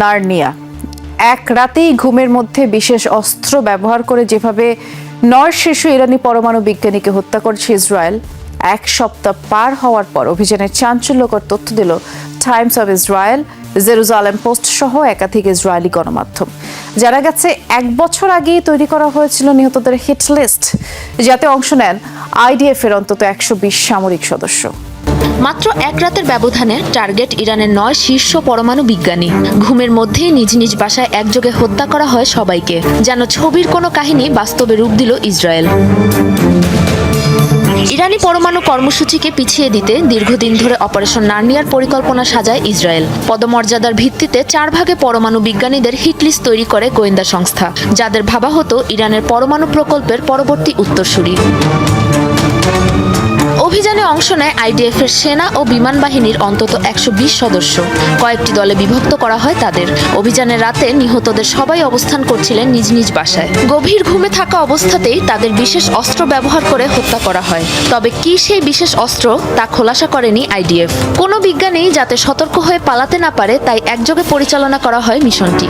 Narnia. এক রাতেই ঘুমের মধ্যে বিশেষ অস্ত্র ব্যবহার করে যেভাবে নর শিশু ইরানি পরমাণু বিজ্ঞানীকে হত্যা করেছে ইসরায়েল, এক সপ্তাহ পার হওয়ার পর অভিযানের চাঞ্চল্যকর তথ্য দিল Times of Israel, Jerusalem Post সহ একাধিক ইসরায়েলি গণমাধ্যম। জানা গেছে, এক বছর আগেই তৈরি করা হয়েছিল নিহতদের হিট লিস্ট, যাতে অংশ নেন আইডিএফ এর অন্তত একশো বিশ সামরিক সদস্য। মাত্র এক রাতের ব্যবধানে টার্গেট ইরানের নয় শীর্ষ পরমাণু বিজ্ঞানী। ঘুমের মধ্যেই নিজ নিজ বাসায় একযোগে হত্যা করা হয় সবাইকে, যেন ছবির কোনো কাহিনী বাস্তবে রূপ দিল ইসরায়েল। ইরানি পরমাণু কর্মসূচিকে পিছিয়ে দিতে দীর্ঘদিন ধরে অপারেশন নার্নিয়ার পরিকল্পনা সাজায় ইসরায়েল। পদমর্যাদার ভিত্তিতে চার ভাগে পরমাণু বিজ্ঞানীদের হিটলিস্ট তৈরি করে গোয়েন্দা সংস্থা, যাদের ভাবা হতো ইরানের পরমাণু প্রকল্পের পরবর্তী উত্তরসূরি। অংশ নেয় আইডিএফ এর সেনা ও বিমান বাহিনীর অন্তত একশো বিশ সদস্য। কয়েকটি দলে বিভক্ত করা হয় তাদের। অভিযানের রাতে নিহতদের সবাই অবস্থান করছিলেন নিজ নিজ বাসায়। গভীর ঘুমে থাকা অবস্থাতেই তাদের বিশেষ অস্ত্র ব্যবহার করে হত্যা করা হয়। তবে কি সেই বিশেষ অস্ত্র, তা খোলাসা করেনি আইডিএফ। কোনো বিজ্ঞানী যাতে সতর্ক হয়ে পালাতে না পারে, তাই একযোগে পরিচালনা করা হয় মিশনটি।